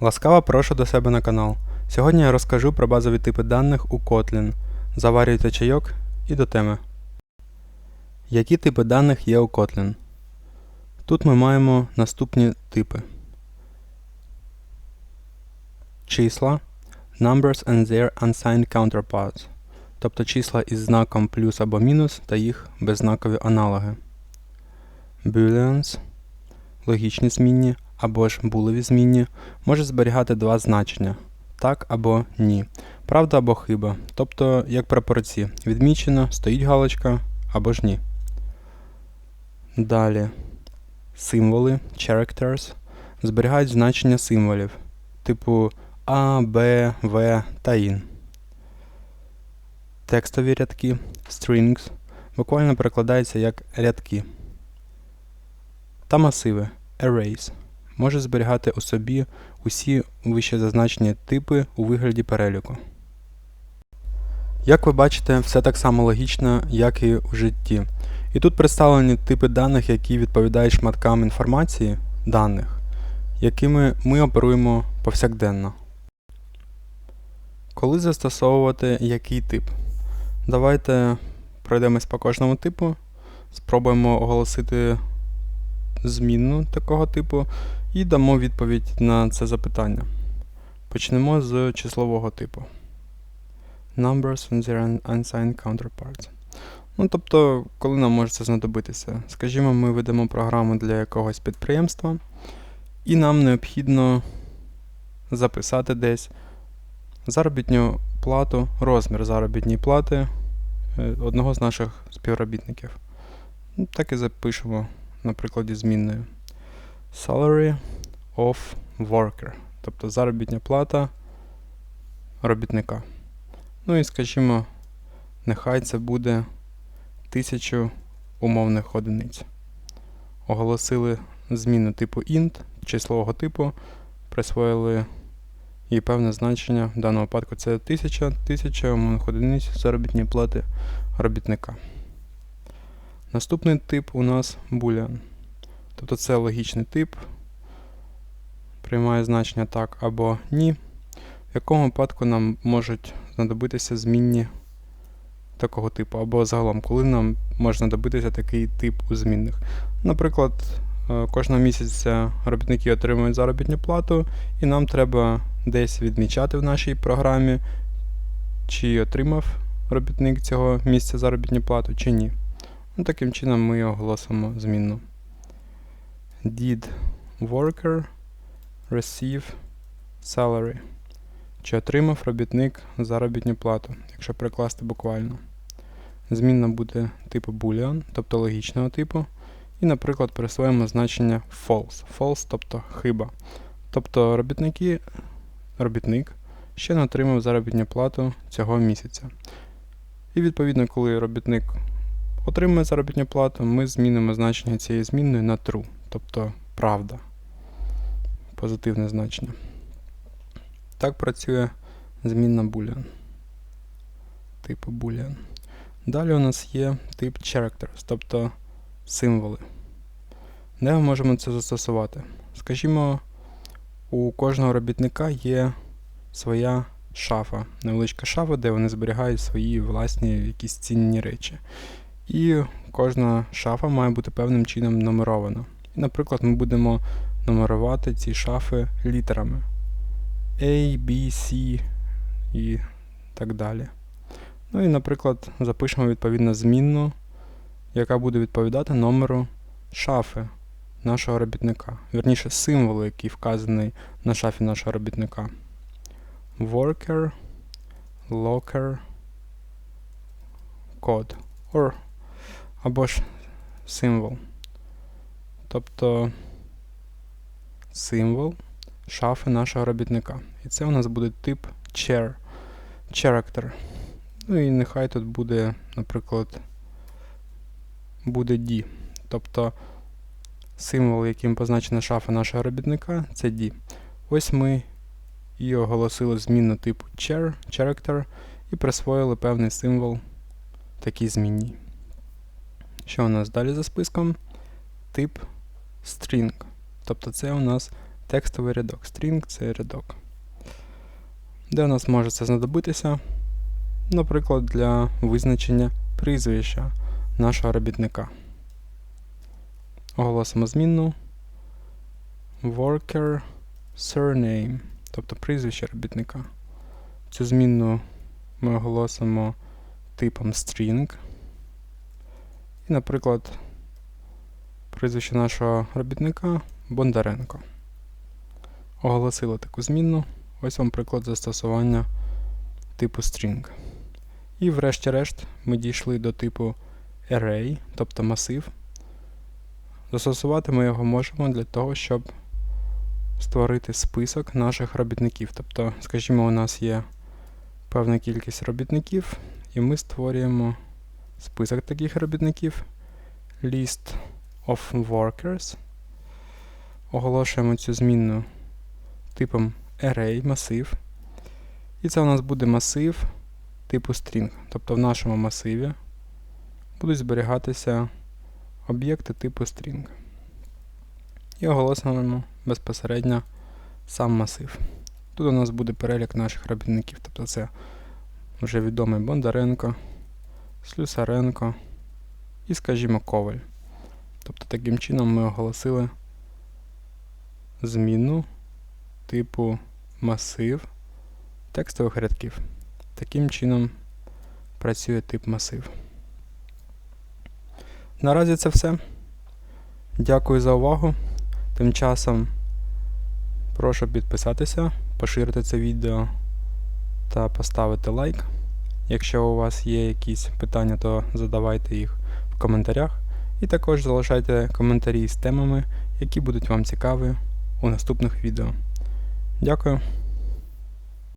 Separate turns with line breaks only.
Ласкаво прошу до себе на канал. Сьогодні я розкажу про базові типи даних у Kotlin. Заварюйте чайок і до теми. Які типи даних є у Kotlin? Тут ми маємо наступні типи. Числа Numbers and their unsigned counterparts, тобто числа із знаком плюс або мінус та їх беззнакові аналоги. Booleans логічні змінні або ж булеві змінні можуть зберігати два значення так або ні, правда або хиба, тобто як прапорці, відмічено, стоїть галочка або ж ні. Далі символи characters зберігають значення символів, типу А, Б, В та ін. Текстові рядки strings буквально перекладаються як рядки. Та масиви arrays може зберігати у собі усі вище зазначені типи у вигляді переліку. Як ви бачите, все так само логічно, як і у житті. І тут представлені типи даних, які відповідають шматкам інформації даних, якими ми оперуємо повсякденно. Коли застосовувати який тип? Давайте пройдемось по кожному типу, спробуємо оголосити змінну такого типу і дамо відповідь на це запитання. Почнемо з числового типу. Numbers and their unsigned counterparts. Ну, тобто, коли нам може це знадобитися? Скажімо, ми ведемо програму для якогось підприємства, і нам необхідно записати десь заробітню плату, розмір заробітної плати е, одного з наших співробітників. Ну, Так і запишемо на прикладі змінною. Salary of worker, тобто заробітня плата робітника. Ну і скажімо, нехай це буде 1000 умовних одиниць. Оголосили зміну типу int, числового типу, присвоїли їй певне значення. В даному випадку це 1000 1000 умовних одиниць заробітної плати робітника. Наступний тип у нас boolean. Тобто це логічний тип, приймає значення так або ні, в якому випадку нам можуть знадобитися змінні такого типу, або загалом, коли нам може знадобитися такий тип у змінних. Наприклад, е, кожного місяця робітники отримують заробітну плату, і нам треба десь відмічати в нашій програмі, чи отримав робітник цього місця заробітну плату, чи ні. Ну, Таким чином ми оголосимо змінну. Did worker receive salary? Чи отримав робітник заробітну плату, якщо перекласти буквально. Змінна буде типу boolean, тобто логічного типу. І, наприклад, присвоїмо значення false. False, тобто хиба. Тобто робітники, робітник ще не отримав заробітну плату цього місяця. І відповідно, коли робітник отримує заробітну плату, ми змінимо значення цієї змінної на true, тобто правда. Позитивне значення. Так працює змінна boolean. Типу boolean. Далі у нас є тип characters, тобто символи. Де ми можемо це застосувати? Скажімо, у кожного робітника є своя шафа, невеличка шафа, де вони зберігають свої власні якісь цінні речі. І кожна шафа має бути певним чином нумерована. Наприклад, ми будемо нумерувати ці шафи літерами A, B, C і так далі. Ну і, наприклад, запишемо відповідно змінну, яка буде відповідати номеру шафи нашого робітника. Вірніше, символу, який вказаний на шафі нашого робітника. Worker, locker, code. Or, або ж символ. Тобто символ шафи нашого робітника. І це у нас буде тип chair, character. Ну і нехай тут буде, наприклад, буде D. Тобто символ, яким позначена шафа нашого робітника, це D. Ось ми і оголосили змінну типу char, character і присвоїли певний символ такій змінній. Що у нас далі за списком? Тип string. Тобто це у нас текстовий рядок. String це рядок. Де у нас може це знадобитися? Наприклад, для визначення прізвища нашого робітника. Оголосимо змінну worker surname, тобто прізвище робітника. Цю змінну ми оголосимо типом string. І, наприклад, прізвище нашого робітника Бондаренко. Оголосили таку змінну. Ось вам приклад застосування типу string. І врешті-решт ми дійшли до типу array, тобто масив. Застосувати ми його можемо для того, щоб створити список наших робітників. Тобто, скажімо, у нас є певна кількість робітників, і ми створюємо список таких робітників, list of workers. Оголошуємо цю змінну типом array, масив. І це у нас буде масив типу string. Тобто в нашому масиві будуть зберігатися об'єкти типу string. І оголосимо безпосередньо сам масив. Тут у нас буде перелік наших робітників. Тобто це вже відомий Бондаренко, Слюсаренко і, скажімо, Коваль. Тобто таким чином ми оголосили зміну типу масив текстових рядків. Таким чином працює тип масив. Наразі це все. Дякую за увагу. Тим часом прошу підписатися, поширити це відео та поставити лайк. Якщо у вас є якісь питання, то задавайте їх в коментарях. І також залишайте коментарі з темами, які будуть вам цікаві у наступних відео. Дякую.